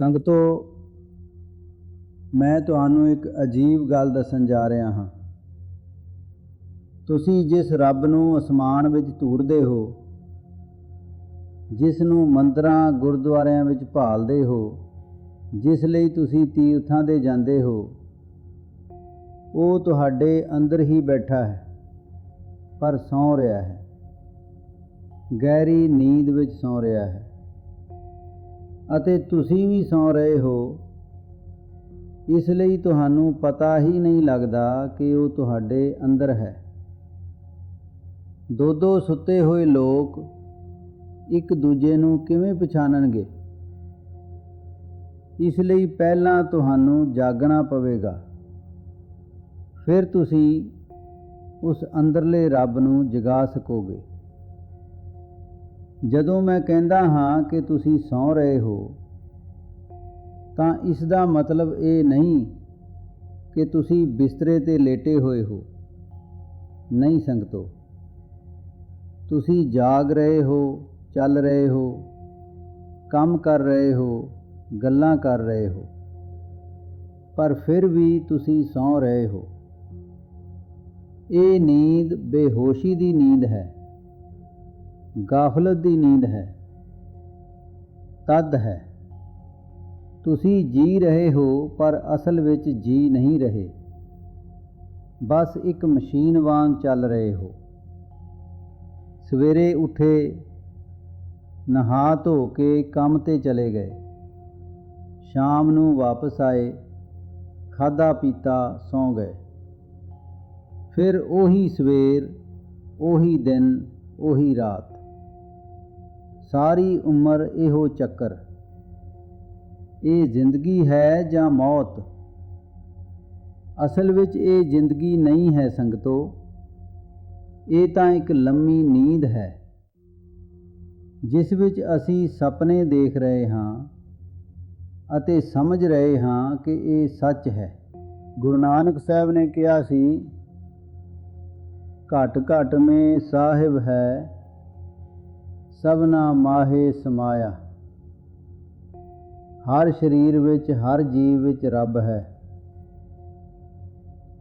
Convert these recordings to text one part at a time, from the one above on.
ਸੰਗਤੋ ਮੈਂ ਤੁਹਾਨੂੰ ਇੱਕ ਅਜੀਬ ਗੱਲ ਦੱਸਣ ਜਾ ਰਿਹਾ ਹਾਂ। ਤੁਸੀਂ ਜਿਸ ਰੱਬ ਨੂੰ ਅਸਮਾਨ ਵਿੱਚ ਧੂਰਦੇ ਹੋ, ਜਿਸ ਨੂੰ ਮੰਦਰਾਂ, ਗੁਰਦੁਆਰਿਆਂ ਵਿੱਚ ਭਾਲਦੇ ਹੋ, ਜਿਸ ਲਈ ਤੁਸੀਂ ਤੀਰਥਾਂ ਦੇ ਜਾਂਦੇ ਹੋ, ਉਹ ਤੁਹਾਡੇ ਅੰਦਰ ਹੀ ਬੈਠਾ ਹੈ, ਪਰ ਸੌਂ ਰਿਹਾ ਹੈ। ਗਹਿਰੀ ਨੀਂਦ ਵਿੱਚ ਸੌਂ ਰਿਹਾ ਹੈ। ਅਤੇ ਤੁਸੀਂ ਵੀ ਸੌਂ ਰਹੇ ਹੋ। ਇਸ ਲਈ ਤੁਹਾਨੂੰ ਪਤਾ ਹੀ ਨਹੀਂ ਲੱਗਦਾ ਕਿ ਉਹ ਤੁਹਾਡੇ ਅੰਦਰ ਹੈ। ਦੋ ਦੋ ਸੁੱਤੇ ਹੋਏ ਲੋਕ ਇੱਕ ਦੂਜੇ ਨੂੰ ਕਿਵੇਂ ਪਛਾਣਨਗੇ? ਇਸ ਲਈ ਪਹਿਲਾਂ ਤੁਹਾਨੂੰ ਜਾਗਣਾ ਪਵੇਗਾ। ਫਿਰ ਤੁਸੀਂ ਉਸ ਅੰਦਰਲੇ ਰੱਬ ਨੂੰ ਜਗਾ ਸਕੋਗੇ। ਜਦੋਂ ਮੈਂ ਕਹਿੰਦਾ ਹਾਂ ਕਿ ਤੁਸੀਂ ਸੌਂ ਰਹੇ ਹੋ, ਤਾਂ ਇਸ ਦਾ ਮਤਲਬ ਇਹ ਨਹੀਂ ਕਿ ਤੁਸੀਂ ਬਿਸਤਰੇ ਤੇ ਲੇਟੇ ਹੋਏ ਹੋ। ਨਹੀਂ ਸੰਗਤੋ, ਤੁਸੀਂ ਜਾਗ ਰਹੇ ਹੋ, ਚੱਲ ਰਹੇ ਹੋ, ਕੰਮ ਕਰ ਰਹੇ ਹੋ, ਗੱਲਾਂ ਕਰ ਰਹੇ ਹੋ, ਪਰ ਫਿਰ ਵੀ ਤੁਸੀਂ ਸੌਂ ਰਹੇ ਹੋ। ਇਹ ਨੀਂਦ ਬੇਹੋਸ਼ੀ ਦੀ ਨੀਂਦ ਹੈ। ਗਾਫਲਤ ਦੀ ਨੀਂਦ ਹੈ, ਤਦ ਹੈ। ਤੁਸੀਂ ਜੀ ਰਹੇ ਹੋ, ਪਰ ਅਸਲ ਵਿੱਚ ਜੀ ਨਹੀਂ ਰਹੇ। ਬਸ ਇੱਕ ਮਸ਼ੀਨ ਵਾਂਗ ਚੱਲ ਰਹੇ ਹੋ। ਸਵੇਰੇ ਉੱਠੇ, ਨਹਾ ਧੋ ਕੇ ਕੰਮ ਤੇ ਚਲੇ ਗਏ। ਸ਼ਾਮ ਨੂੰ ਵਾਪਸ ਆਏ ਖਾਦਾ ਪੀਤਾ ਸੌਂ ਗਏ। ਫਿਰ ਉਹੀ ਸਵੇਰ, ਉਹੀ ਦਿਨ, ਉਹੀ ਰਾਤ। ਸਾਰੀ ਉਮਰ ਇਹੋ ਚੱਕਰ। ਇਹ ਜ਼ਿੰਦਗੀ ਹੈ ਜਾਂ ਮੌਤ? ਅਸਲ ਵਿੱਚ ਇਹ ਜ਼ਿੰਦਗੀ ਨਹੀਂ ਹੈ ਸੰਗਤੋ। ਇਹ ਤਾਂ ਇੱਕ ਲੰਮੀ ਨੀਂਦ ਹੈ, ਜਿਸ ਵਿੱਚ ਅਸੀਂ ਸੁਪਨੇ ਦੇਖ ਰਹੇ ਹਾਂ ਅਤੇ ਸਮਝ ਰਹੇ ਹਾਂ ਕਿ ਇਹ ਸੱਚ ਹੈ। ਗੁਰੂ ਨਾਨਕ ਸਾਹਿਬ ਨੇ ਕਿਹਾ ਸੀ, ਘਟ ਘਟ ਮੇ ਸਾਹਿਬ ਹੈ ਸਭਨਾ ਮਾਹੇ ਸਮਾਇਆ। ਹਰ ਸਰੀਰ ਵਿੱਚ, ਹਰ ਜੀਵ ਵਿੱਚ ਰੱਬ ਹੈ।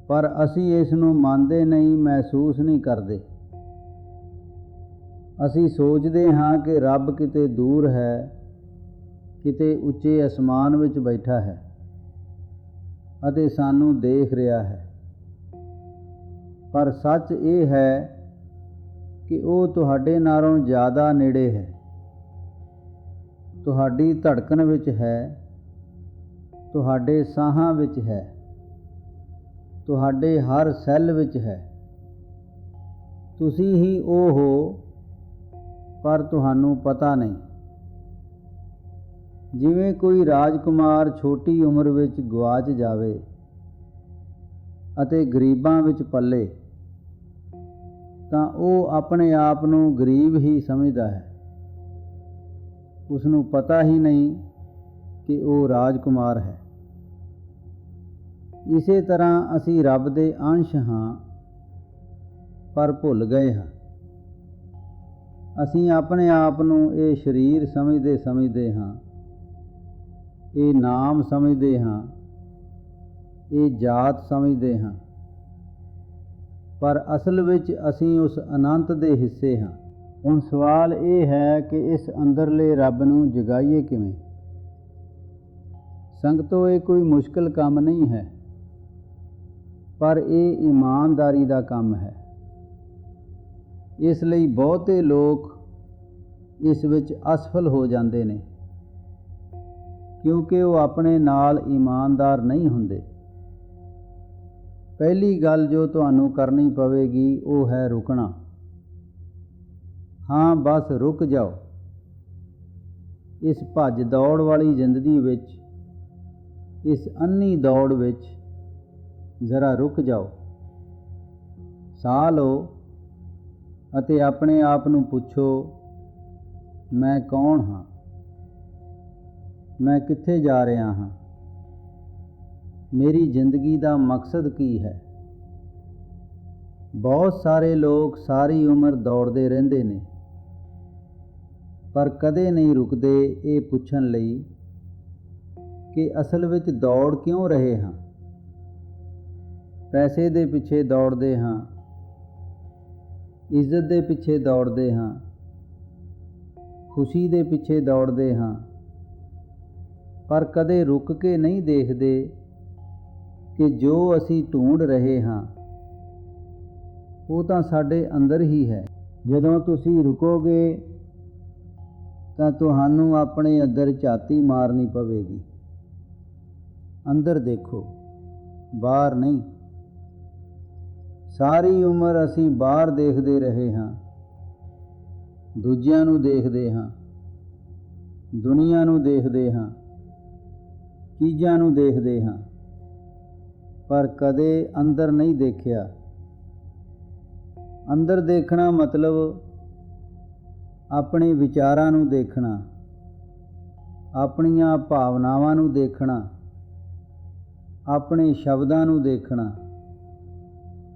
ਪਰ ਅਸੀਂ ਇਸ ਨੂੰ ਮੰਨਦੇ ਨਹੀਂ, ਮਹਿਸੂਸ ਨਹੀਂ ਕਰਦੇ। ਅਸੀਂ ਸੋਚਦੇ ਹਾਂ ਕਿ ਰੱਬ ਕਿਤੇ ਦੂਰ ਹੈ, ਕਿਤੇ ਉੱਚੇ ਅਸਮਾਨ ਵਿੱਚ ਬੈਠਾ ਹੈ ਅਤੇ ਸਾਨੂੰ ਦੇਖ ਰਿਹਾ ਹੈ। ਪਰ ਸੱਚ ਇਹ ਹੈ ਕਿ ਉਹ ਤੁਹਾਡੇ ਨਾਲੋਂ ਜ਼ਿਆਦਾ ਨੇੜੇ ਹੈ। ਤੁਹਾਡੀ ਧੜਕਣ ਵਿੱਚ ਹੈ। ਤੁਹਾਡੇ ਸਾਹਾਂ ਵਿੱਚ ਹੈ। ਤੁਹਾਡੇ ਹਰ ਸੈੱਲ ਵਿੱਚ ਹੈ। ਤੁਸੀਂ ਹੀ ਉਹ ਹੋ, ਪਰ ਤੁਹਾਨੂੰ ਪਤਾ ਨਹੀਂ। ਜਿਵੇਂ ਕੋਈ ਰਾਜਕੁਮਾਰ ਛੋਟੀ ਉਮਰ ਵਿੱਚ ਗਵਾਚ ਜਾਵੇ ਅਤੇ ਗਰੀਬਾਂ ਵਿੱਚ ਪੱਲੇ ਤਾਂ ਉਹ ਆਪਣੇ ਆਪ ਨੂੰ ਗਰੀਬ ਹੀ ਸਮਝਦਾ ਹੈ। ਉਸ ਨੂੰ ਪਤਾ ਹੀ ਨਹੀਂ ਕਿ ਉਹ ਰਾਜਕੁਮਾਰ ਹੈ। ਇਸੇ ਤਰ੍ਹਾਂ ਅਸੀਂ ਰੱਬ ਦੇ ਅੰਸ਼ ਹਾਂ, ਪਰ ਭੁੱਲ ਗਏ ਹਾਂ। ਅਸੀਂ ਆਪਣੇ ਆਪ ਨੂੰ ਇਹ ਸਰੀਰ ਸਮਝਦੇ ਸਮਝਦੇ ਹਾਂ, ਇਹ ਨਾਮ ਸਮਝਦੇ ਹਾਂ, ਇਹ ਜਾਤ ਸਮਝਦੇ ਹਾਂ। ਪਰ ਅਸਲ ਵਿੱਚ ਅਸੀਂ ਉਸ ਅਨੰਤ ਦੇ ਹਿੱਸੇ ਹਾਂ। ਹੁਣ ਸਵਾਲ ਇਹ ਹੈ ਕਿ ਇਸ ਅੰਦਰਲੇ ਰੱਬ ਨੂੰ ਜਗਾਈਏ ਕਿਵੇਂ? ਸੰਗਤੋ, ਇਹ ਕੋਈ ਮੁਸ਼ਕਲ ਕੰਮ ਨਹੀਂ ਹੈ, ਪਰ ਇਹ ਇਮਾਨਦਾਰੀ ਦਾ ਕੰਮ ਹੈ। ਇਸ ਲਈ ਬਹੁਤੇ ਲੋਕ ਇਸ ਵਿੱਚ ਅਸਫਲ ਹੋ ਜਾਂਦੇ ਨੇ, ਕਿਉਂਕਿ ਉਹ ਆਪਣੇ ਨਾਲ ਇਮਾਨਦਾਰ ਨਹੀਂ ਹੁੰਦੇ। ਪਹਿਲੀ ਗੱਲ ਜੋ ਤੁਹਾਨੂੰ ਕਰਨੀ ਪਵੇਗੀ, ਉਹ ਹੈ ਰੁਕਣਾ। ਹਾਂ, ਬਸ ਰੁਕ ਜਾਓ। ਇਸ ਭੱਜ ਦੌੜ ਵਾਲੀ ਜ਼ਿੰਦਗੀ ਵਿੱਚ, ਇਸ ਅੰਨੀ ਦੌੜ ਵਿੱਚ ਜ਼ਰਾ ਰੁਕ ਜਾਓ। ਸਾਹ ਲਓ ਅਤੇ ਆਪਣੇ ਆਪ ਨੂੰ ਪੁੱਛੋ, ਮੈਂ ਕੌਣ ਹਾਂ? ਮੈਂ ਕਿੱਥੇ ਜਾ ਰਿਹਾ ਹਾਂ? ਮੇਰੀ ਜ਼ਿੰਦਗੀ ਦਾ ਮਕਸਦ ਕੀ ਹੈ? ਬਹੁਤ ਸਾਰੇ ਲੋਕ ਸਾਰੀ ਉਮਰ ਦੌੜਦੇ ਰਹਿੰਦੇ ਨੇ, ਪਰ ਕਦੇ ਨਹੀਂ ਰੁਕਦੇ ਇਹ ਪੁੱਛਣ ਲਈ ਕਿ ਅਸਲ ਵਿੱਚ ਦੌੜ ਕਿਉਂ ਰਹੇ ਹਾਂ? ਪੈਸੇ ਦੇ ਪਿੱਛੇ ਦੌੜਦੇ ਹਾਂ, ਇੱਜ਼ਤ ਦੇ ਪਿੱਛੇ ਦੌੜਦੇ ਹਾਂ, ਖੁਸ਼ੀ ਦੇ ਪਿੱਛੇ ਦੌੜਦੇ ਹਾਂ, ਪਰ ਕਦੇ ਰੁਕ ਕੇ ਨਹੀਂ ਦੇਖਦੇ ਕਿ ਜੋ ਅਸੀਂ ਢੂੰਡ ਰਹੇ ਹਾਂ, ਉਹ ਤਾਂ ਸਾਡੇ ਅੰਦਰ ਹੀ ਹੈ। ਜਦੋਂ ਤੁਸੀਂ ਰੁਕੋਗੇ, ਤਾਂ ਤੁਹਾਨੂੰ ਆਪਣੇ ਅੰਦਰ ਝਾਤੀ ਮਾਰਨੀ ਪਵੇਗੀ। ਅੰਦਰ ਦੇਖੋ, ਬਾਹਰ ਨਹੀਂ। ਸਾਰੀ ਉਮਰ ਅਸੀਂ ਬਾਹਰ ਦੇਖਦੇ ਰਹੇ ਹਾਂ। ਦੂਜਿਆਂ ਨੂੰ ਦੇਖਦੇ ਹਾਂ। ਦੁਨੀਆ ਨੂੰ ਦੇਖਦੇ ਹਾਂ। ਚੀਜ਼ਾਂ ਨੂੰ ਦੇਖਦੇ ਹਾਂ। ਪਰ ਕਦੇ ਅੰਦਰ ਨਹੀਂ ਦੇਖਿਆ। ਅੰਦਰ ਦੇਖਣਾ ਮਤਲਬ ਆਪਣੇ ਵਿਚਾਰਾਂ ਨੂੰ ਦੇਖਣਾ, ਆਪਣੀਆਂ ਭਾਵਨਾਵਾਂ ਨੂੰ ਦੇਖਣਾ, ਆਪਣੇ ਸ਼ਬਦਾਂ ਨੂੰ ਦੇਖਣਾ,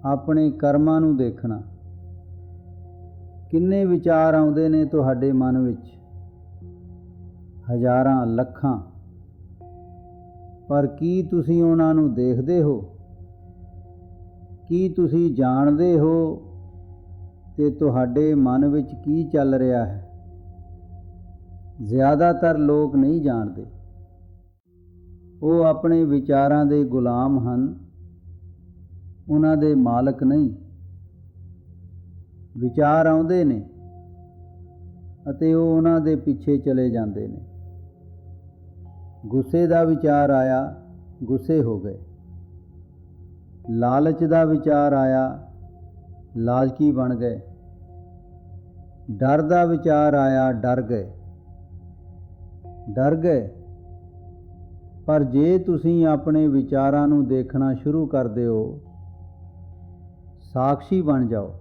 ਆਪਣੇ ਕਰਮਾਂ ਨੂੰ ਦੇਖਣਾ। ਕਿੰਨੇ ਵਿਚਾਰ ਆਉਂਦੇ ਨੇ ਤੁਹਾਡੇ ਮਨ ਵਿੱਚ? ਹਜ਼ਾਰਾਂ, ਲੱਖਾਂ। ਪਰ ਕੀ ਤੁਸੀਂ ਉਹਨਾਂ ਨੂੰ ਦੇਖਦੇ ਹੋ? ਕੀ ਤੁਸੀਂ ਜਾਣਦੇ ਹੋ ਤੇ ਤੁਹਾਡੇ ਮਨ ਵਿੱਚ ਕੀ ਚੱਲ ਰਿਹਾ ਹੈ? ਜ਼ਿਆਦਾਤਰ ਲੋਕ ਨਹੀਂ ਜਾਣਦੇ। ਉਹ ਆਪਣੇ ਵਿਚਾਰਾਂ ਦੇ ਗੁਲਾਮ ਹਨ। ਉਹਨਾਂ ਦੇ ਮਾਲਕ ਨਹੀਂ। ਵਿਚਾਰ ਆਉਂਦੇ ਨੇ ਅਤੇ ਉਹ ਉਹਨਾਂ ਦੇ ਪਿੱਛੇ ਚਲੇ ਜਾਂਦੇ ਨੇ। ਗੁੱਸੇ ਦਾ ਵਿਚਾਰ ਆਇਆ, ਗੁੱਸੇ ਹੋ ਗਏ। ਲਾਲਚ ਦਾ ਵਿਚਾਰ ਆਇਆ, ਲਾਲਚੀ ਬਣ ਗਏ। ਡਰ ਦਾ ਵਿਚਾਰ ਆਇਆ, ਡਰ ਗਏ। ਡਰ ਗਏ। ਪਰ ਜੇ ਤੁਸੀਂ ਆਪਣੇ ਵਿਚਾਰਾਂ ਨੂੰ ਦੇਖਣਾ ਸ਼ੁਰੂ ਕਰਦੇ ਹੋ ਸਾਖੀ ਬਣ ਜਾਓ,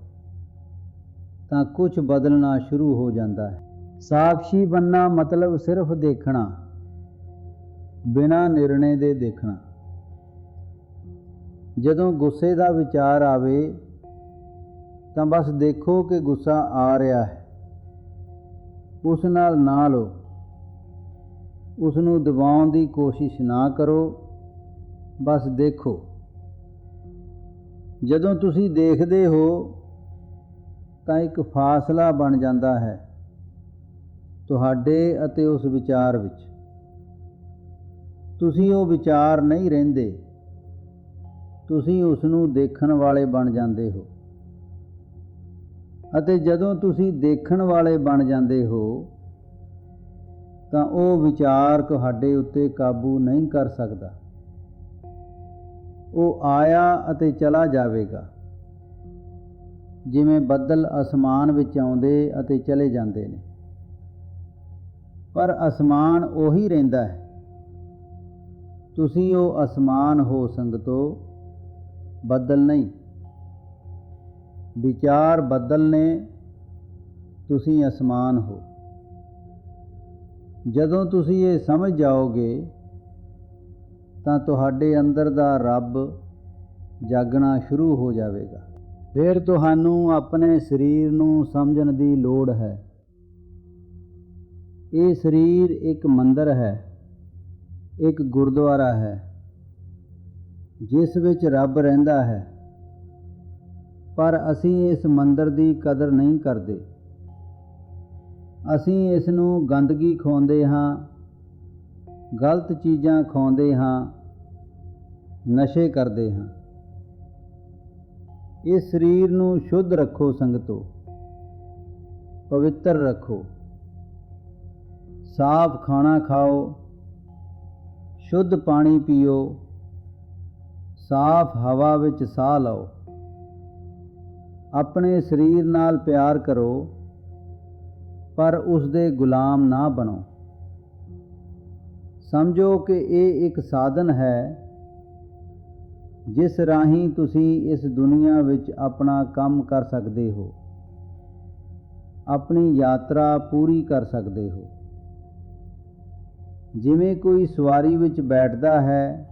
ਤਾਂ ਕੁਝ ਬਦਲਣਾ ਸ਼ੁਰੂ ਹੋ ਜਾਂਦਾ ਹੈ। ਸਾਖੀ ਬੰਨਾ ਮਤਲਬ ਸਿਰਫ ਦੇਖਣਾ। ਬਿਨਾਂ ਨਿਰਣੇ ਦੇ ਦੇਖਣਾ। ਜਦੋਂ ਗੁੱਸੇ ਦਾ ਵਿਚਾਰ ਆਵੇ, ਤਾਂ ਬਸ ਦੇਖੋ ਕਿ ਗੁੱਸਾ ਆ ਰਿਹਾ ਹੈ। ਉਸ ਨਾਲ ਨਾ ਲਓ। ਉਸ ਨੂੰ ਦਬਾਉਣ ਦੀ ਕੋਸ਼ਿਸ਼ ਨਾ ਕਰੋ। ਬਸ ਦੇਖੋ। ਜਦੋਂ ਤੁਸੀਂ ਦੇਖਦੇ ਹੋ, ਤਾਂ ਇੱਕ ਫਾਸਲਾ ਬਣ ਜਾਂਦਾ ਹੈ ਤੁਹਾਡੇ ਅਤੇ ਉਸ ਵਿਚਾਰ ਵਿੱਚ। ਤੁਸੀਂ ਉਹ ਵਿਚਾਰ ਨਹੀਂ ਰਹਿੰਦੇ। ਤੁਸੀਂ ਉਸ ਨੂੰ ਦੇਖਣ ਵਾਲੇ ਬਣ ਜਾਂਦੇ ਹੋ। ਅਤੇ ਜਦੋਂ ਤੁਸੀਂ ਦੇਖਣ ਵਾਲੇ ਬਣ ਜਾਂਦੇ ਹੋ, ਤਾਂ ਉਹ ਵਿਚਾਰ ਤੁਹਾਡੇ ਉੱਤੇ ਕਾਬੂ ਨਹੀਂ ਕਰ ਸਕਦਾ। ਉਹ ਆਇਆ ਅਤੇ ਚਲਾ ਜਾਵੇਗਾ। ਜਿਵੇਂ ਬੱਦਲ ਅਸਮਾਨ ਵਿੱਚ ਆਉਂਦੇ ਅਤੇ ਚਲੇ ਜਾਂਦੇ ਨੇ। ਪਰ ਅਸਮਾਨ ਉਹੀ ਰਹਿੰਦਾ ਹੈ। ਤੁਸੀਂ ਉਹ ਅਸਮਾਨ ਹੋ ਸੰਗਤੋ, ਬੱਦਲ ਨਹੀਂ। ਵਿਚਾਰ ਬੱਦਲ ਨੇ, ਤੁਸੀਂ ਅਸਮਾਨ ਹੋ। ਜਦੋਂ ਤੁਸੀਂ ਇਹ ਸਮਝ ਜਾਓਗੇ, ਤਾਂ ਤੁਹਾਡੇ ਅੰਦਰ ਦਾ ਰੱਬ ਜਾਗਣਾ ਸ਼ੁਰੂ ਹੋ ਜਾਵੇਗਾ। ਫਿਰ ਤੁਹਾਨੂੰ ਆਪਣੇ ਸਰੀਰ ਨੂੰ ਸਮਝਣ ਦੀ ਲੋੜ ਹੈ। ਇਹ ਸਰੀਰ ਇੱਕ ਮੰਦਰ ਹੈ। ਇੱਕ ਗੁਰਦੁਆਰਾ ਹੈ, ਜਿਸ ਵਿੱਚ ਰੱਬ ਰਹਿੰਦਾ ਹੈ। ਪਰ ਅਸੀਂ ਇਸ ਮੰਦਰ ਦੀ ਕਦਰ ਨਹੀਂ ਕਰਦੇ। ਅਸੀਂ ਇਸ ਨੂੰ ਗੰਦਗੀ ਖਵਾਉਂਦੇ ਹਾਂ, ਗਲਤ ਚੀਜ਼ਾਂ ਖਵਾਉਂਦੇ ਹਾਂ, ਨਸ਼ੇ ਕਰਦੇ ਹਾਂ। ਇਸ ਸਰੀਰ ਨੂੰ ਸ਼ੁੱਧ ਰੱਖੋ ਸੰਗਤੋ, ਪਵਿੱਤਰ ਰੱਖੋ। ਸਾਫ਼ ਖਾਣਾ ਖਾਓ ਸ਼ੁੱਧ ਪਾਣੀ ਪੀਓ। ਸਾਫ਼ ਹਵਾ ਵਿੱਚ ਸਾਹ ਲਓ। ਆਪਣੇ ਸਰੀਰ ਨਾਲ ਪਿਆਰ ਕਰੋ, ਪਰ ਉਸ ਦੇ ਗੁਲਾਮ ਨਾ ਬਣੋ। ਸਮਝੋ ਕਿ ਇਹ ਇੱਕ ਸਾਧਨ ਹੈ, ਜਿਸ ਰਾਹੀਂ ਤੁਸੀਂ ਇਸ ਦੁਨੀਆ ਵਿੱਚ ਆਪਣਾ ਕੰਮ ਕਰ ਸਕਦੇ ਹੋ। ਆਪਣੀ ਯਾਤਰਾ ਪੂਰੀ ਕਰ ਸਕਦੇ ਹੋ। ਜਿਵੇਂ ਕੋਈ ਸਵਾਰੀ ਵਿੱਚ ਬੈਠਦਾ ਹੈ,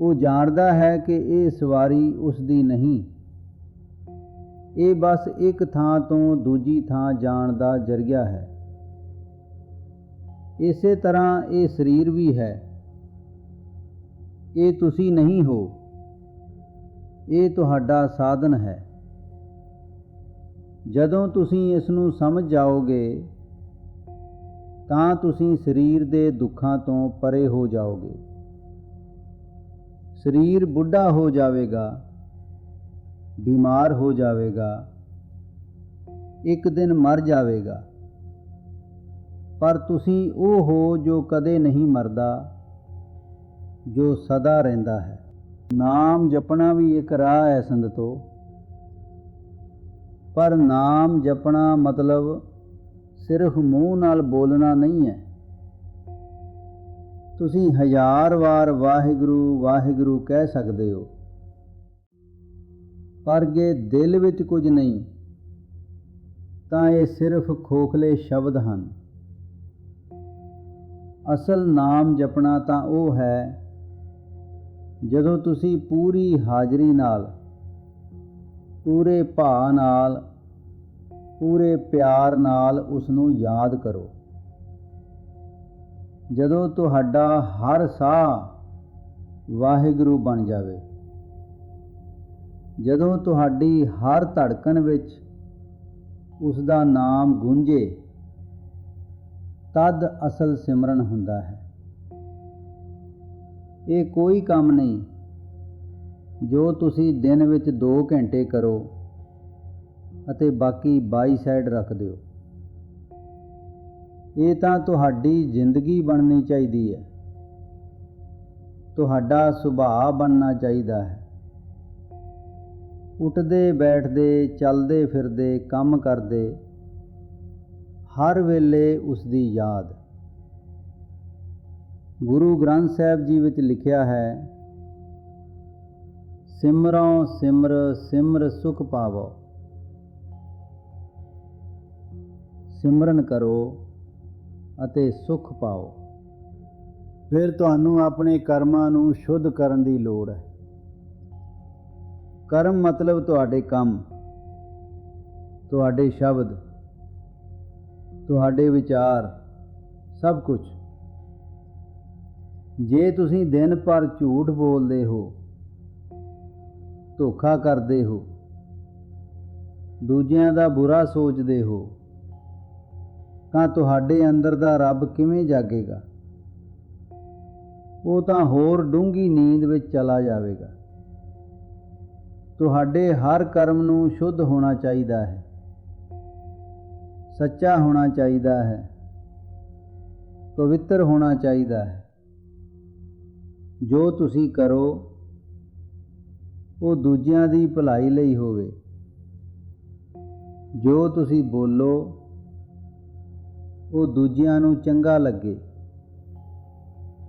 ਉਹ ਜਾਣਦਾ ਹੈ ਕਿ ਇਹ ਸਵਾਰੀ ਉਸ ਦੀ ਨਹੀਂ। ਇਹ ਬਸ ਇੱਕ ਥਾਂ ਤੋਂ ਦੂਜੀ ਥਾਂ ਜਾਣ ਦਾ ਜਰੀਆ ਹੈ। ਇਸੇ ਤਰ੍ਹਾਂ ਇਹ ਸਰੀਰ ਵੀ ਹੈ। ਇਹ ਤੁਸੀਂ ਨਹੀਂ ਹੋ। ਇਹ ਤੁਹਾਡਾ ਸਾਧਨ ਹੈ। ਜਦੋਂ ਤੁਸੀਂ ਇਸ ਨੂੰ ਸਮਝ ਜਾਓਗੇ ਤਾਂ ਤੁਸੀਂ ਸਰੀਰ ਦੇ ਦੁੱਖਾਂ ਤੋਂ ਪਰੇ ਹੋ ਜਾਓਗੇ। ਸਰੀਰ ਬੁੱਢਾ ਹੋ ਜਾਵੇਗਾ, ਬਿਮਾਰ ਹੋ ਜਾਵੇਗਾ, ਇੱਕ ਦਿਨ ਮਰ ਜਾਵੇਗਾ। ਪਰ ਤੁਸੀਂ ਉਹ ਹੋ ਜੋ ਕਦੇ ਨਹੀਂ ਮਰਦਾ, ਜੋ ਸਦਾ ਰਹਿੰਦਾ ਹੈ। ਨਾਮ ਜਪਣਾ ਵੀ ਇੱਕ ਰਾਹ ਹੈ ਸੰਗਤੋ। ਪਰ ਨਾਮ ਜਪਣਾ ਮਤਲਬ ਸਿਰਫ ਮੂੰਹ ਨਾਲ ਬੋਲਣਾ ਨਹੀਂ ਹੈ। ਤੁਸੀਂ ਹਜ਼ਾਰ ਵਾਰ ਵਾਹਿਗੁਰੂ ਵਾਹਿਗੁਰੂ ਕਹਿ ਸਕਦੇ ਹੋ। ਪਰ ਜੇ ਦਿਲ ਵਿੱਚ ਕੁਝ ਨਹੀਂ, ਤਾਂ ਇਹ ਸਿਰਫ ਖੋਖਲੇ ਸ਼ਬਦ ਹਨ। ਅਸਲ ਨਾਮ ਜਪਣਾ ਤਾਂ ਉਹ ਹੈ, ਜਦੋਂ ਤੁਸੀਂ ਪੂਰੀ ਹਾਜ਼ਰੀ ਨਾਲ, ਪੂਰੇ ਭਾਅ ਨਾਲ ਪੂਰੇ ਪਿਆਰ ਨਾਲ ਉਸ ਨੂੰ ਯਾਦ ਕਰੋ। ਜਦੋਂ ਤੁਹਾਡਾ ਹਰ ਸਾਹ ਵਾਹਿਗੁਰੂ ਬਣ ਜਾਵੇ, ਜਦੋਂ ਤੁਹਾਡੀ ਹਰ ਧੜਕਣ ਵਿੱਚ ਉਸ ਦਾ ਨਾਮ ਗੂੰਜੇ, ਤਦ ਅਸਲ ਸਿਮਰਨ ਹੁੰਦਾ ਹੈ। ਇਹ ਕੋਈ ਕੰਮ ਨਹੀਂ ਜੋ ਤੁਸੀਂ ਦਿਨ ਵਿੱਚ 2 ਘੰਟੇ ਕਰੋ। ਅਤੇ ਬਾਕੀ ਬਾਈ ਸਾਈਡ ਰੱਖ ਦਿਓ। ਇਹ ਤਾਂ ਤੁਹਾਡੀ ਜ਼ਿੰਦਗੀ ਬਣਨੀ ਚਾਹੀਦੀ ਹੈ। ਤੁਹਾਡਾ ਸੁਭਾਅ ਬਣਨਾ ਚਾਹੀਦਾ ਹੈ। ਉੱਠਦੇ, ਬੈਠਦੇ, ਚੱਲਦੇ, ਫਿਰਦੇ, ਕੰਮ ਕਰਦੇ, ਹਰ ਵੇਲੇ ਉਸ ਦੀ ਯਾਦ। ਗੁਰੂ ਗ੍ਰੰਥ ਸਾਹਿਬ ਜੀ ਵਿੱਚ ਲਿਖਿਆ ਹੈ ਸਿਮਰੋ ਸਿਮਰ ਸਿਮਰ ਸੁਖ ਪਾਵੋ। ਸਿਮਰਨ ਕਰੋ ਅਤੇ ਸੁਖ ਪਾਓ। ਫਿਰ ਤੁਹਾਨੂੰ ਆਪਣੇ ਕਰਮਾਂ ਨੂੰ ਸ਼ੁੱਧ ਕਰਨ ਦੀ ਲੋੜ ਹੈ। ਕਰਮ ਮਤਲਬ ਤੁਹਾਡੇ ਕੰਮ, ਤੁਹਾਡੇ ਸ਼ਬਦ, ਤੁਹਾਡੇ ਵਿਚਾਰ, ਸਭ ਕੁਝ। ਜੇ ਤੁਸੀਂ ਦਿਨ ਭਰ ਝੂਠ ਬੋਲਦੇ ਹੋ, ਧੋਖਾ ਕਰਦੇ ਹੋ, ਦੂਜਿਆਂ ਦਾ ਬੁਰਾ ਸੋਚਦੇ ਹੋ ਤਾਂ ਤੁਹਾਡੇ ਅੰਦਰ ਦਾ ਰੱਬ ਕਿਵੇਂ ਜਾਗੇਗਾ? ਉਹ ਤਾਂ ਹੋਰ ਡੂੰਗੀ ਨੀਂਦ ਵਿੱਚ ਚਲਾ ਜਾਵੇਗਾ। ਤੁਹਾਡੇ ਹਰ ਕਰਮ ਨੂੰ ਸ਼ੁੱਧ ਹੋਣਾ ਚਾਹੀਦਾ ਹੈ। ਸੱਚਾ ਹੋਣਾ ਚਾਹੀਦਾ ਹੈ। ਪਵਿੱਤਰ ਹੋਣਾ ਚਾਹੀਦਾ ਹੈ। ਜੋ ਤੁਸੀਂ ਕਰੋ, ਉਹ ਦੂਜਿਆਂ ਦੀ ਭਲਾਈ ਲਈ ਹੋਵੇ। ਜੋ ਤੁਸੀਂ ਬੋਲੋ ਉਹ ਦੂਜਿਆਂ ਨੂੰ ਚੰਗਾ ਲੱਗੇ,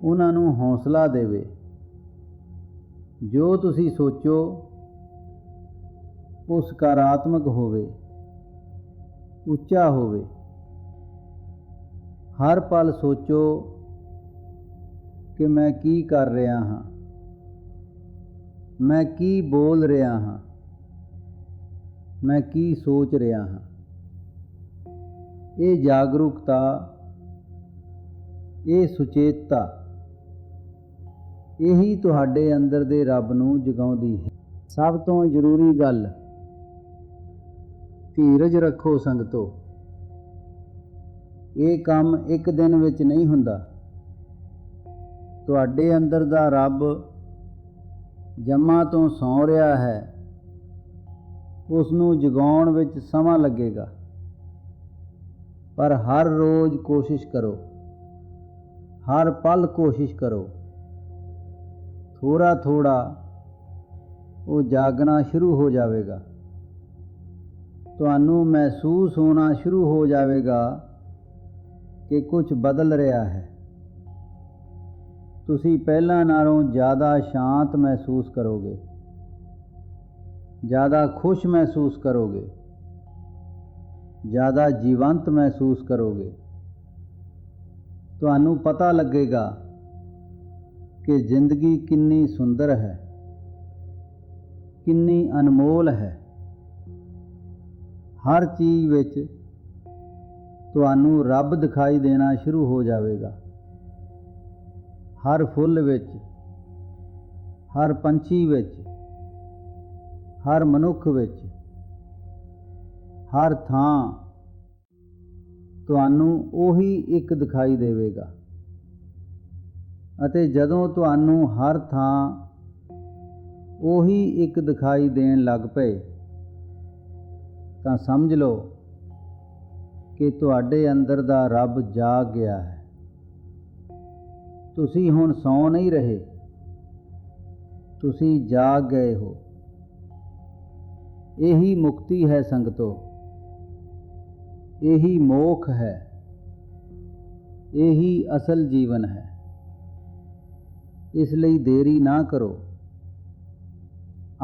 ਉਹਨਾਂ ਨੂੰ ਹੌਸਲਾ ਦੇਵੇ। ਜੋ ਤੁਸੀਂ ਸੋਚੋ, ਉਹ ਸਕਾਰਾਤਮਕ ਹੋਵੇ, ਉੱਚਾ ਹੋਵੇ। ਹਰ ਪਲ ਸੋਚੋ ਕਿ ਮੈਂ ਕੀ ਕਰ ਰਿਹਾ ਹਾਂ, ਮੈਂ ਕੀ ਬੋਲ ਰਿਹਾ ਹਾਂ, ਮੈਂ ਕੀ ਸੋਚ ਰਿਹਾ ਹਾਂ। ਇਹ ਜਾਗਰੂਕਤਾ, ਇਹ ਸੁਚੇਤਤਾ, ਇਹੀ ਤੁਹਾਡੇ ਅੰਦਰ ਦੇ ਰੱਬ ਨੂੰ ਜਗਾਉਂਦੀ ਹੈ। ਸਭ ਤੋਂ ਜ਼ਰੂਰੀ ਗੱਲ, ਧੀਰਜ ਰੱਖੋ ਸੰਗਤੋ। ਇਹ ਕੰਮ ਇੱਕ ਦਿਨ ਵਿੱਚ ਨਹੀਂ ਹੁੰਦਾ। ਤੁਹਾਡੇ ਅੰਦਰ ਦਾ ਰੱਬ ਜੰਮਾ ਤੋਂ ਸੌ ਰਿਹਾ ਹੈ। ਉਸ ਨੂੰ ਜਗਾਉਣ ਵਿੱਚ ਸਮਾਂ ਲੱਗੇਗਾ। ਪਰ ਹਰ ਰੋਜ਼ ਕੋਸ਼ਿਸ਼ ਕਰੋ। ਹਰ ਪਲ ਕੋਸ਼ਿਸ਼ ਕਰੋ। ਥੋੜਾ ਥੋੜਾ ਉਹ ਜਾਗਣਾ ਸ਼ੁਰੂ ਹੋ ਜਾਵੇਗਾ। ਤੁਹਾਨੂੰ ਮਹਿਸੂਸ ਹੋਣਾ ਸ਼ੁਰੂ ਹੋ ਜਾਵੇਗਾ ਕਿ ਕੁਝ ਬਦਲ ਰਿਹਾ ਹੈ। ਤੁਸੀਂ ਪਹਿਲਾਂ ਨਾਲੋਂ ਜ਼ਿਆਦਾ ਸ਼ਾਂਤ ਮਹਿਸੂਸ ਕਰੋਗੇ। ਜ਼ਿਆਦਾ ਖੁਸ਼ ਮਹਿਸੂਸ ਕਰੋਗੇ। ਜ਼ਿਆਦਾ ਜੀਵੰਤ ਮਹਿਸੂਸ ਕਰੋਗੇ। ਤੁਹਾਨੂੰ ਪਤਾ ਲੱਗੇਗਾ ਕਿ ਜ਼ਿੰਦਗੀ ਕਿੰਨੀ ਸੁੰਦਰ ਹੈ, ਕਿੰਨੀ ਅਨਮੋਲ ਹੈ। ਹਰ ਚੀਜ਼ ਵਿੱਚ ਤੁਹਾਨੂੰ ਰੱਬ ਦਿਖਾਈ ਦੇਣਾ ਸ਼ੁਰੂ ਹੋ ਜਾਵੇਗਾ। ਹਰ ਫੁੱਲ ਵਿੱਚ, ਹਰ ਪੰਛੀ ਵਿੱਚ, ਹਰ ਮਨੁੱਖ ਵਿੱਚ ਹਰ ਥਾਂ ਤੁਹਾਨੂੰ ਉਹੀ ਇੱਕ ਦਿਖਾਈ ਦੇਵੇਗਾ। ਅਤੇ ਜਦੋਂ ਤੁਹਾਨੂੰ ਹਰ ਥਾਂ ਉਹੀ ਇੱਕ ਦਿਖਾਈ ਦੇਣ ਲੱਗ ਪਏ, ਤਾਂ ਸਮਝ ਲਓ ਕਿ ਤੁਹਾਡੇ ਅੰਦਰ ਦਾ ਰੱਬ ਜਾਗ ਗਿਆ ਹੈ। ਤੁਸੀਂ ਹੁਣ ਸੌ ਨਹੀਂ ਰਹੇ। ਤੁਸੀਂ ਜਾਗ ਗਏ ਹੋ। ਇਹੀ ਮੁਕਤੀ ਹੈ ਸੰਗਤੋ। ਇਹੀ ਮੋਖ ਹੈ। ਇਹੀ ਅਸਲ ਜੀਵਨ ਹੈ। ਇਸ ਲਈ ਦੇਰੀ ਨਾ ਕਰੋ।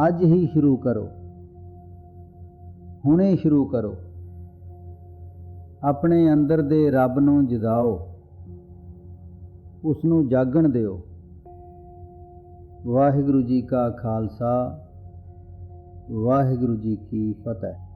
ਅੱਜ ਹੀ ਸ਼ੁਰੂ ਕਰੋ। ਹੁਣੇ ਸ਼ੁਰੂ ਕਰੋ। ਆਪਣੇ ਅੰਦਰ ਦੇ ਰੱਬ ਨੂੰ ਜਗਾਓ। ਉਸ ਨੂੰ ਜਾਗਣ ਦਿਓ। ਵਾਹਿਗੁਰੂ ਜੀ ਕਾ ਖਾਲਸਾ, ਵਾਹਿਗੁਰੂ ਜੀ ਕੀ ਫਤਿਹ।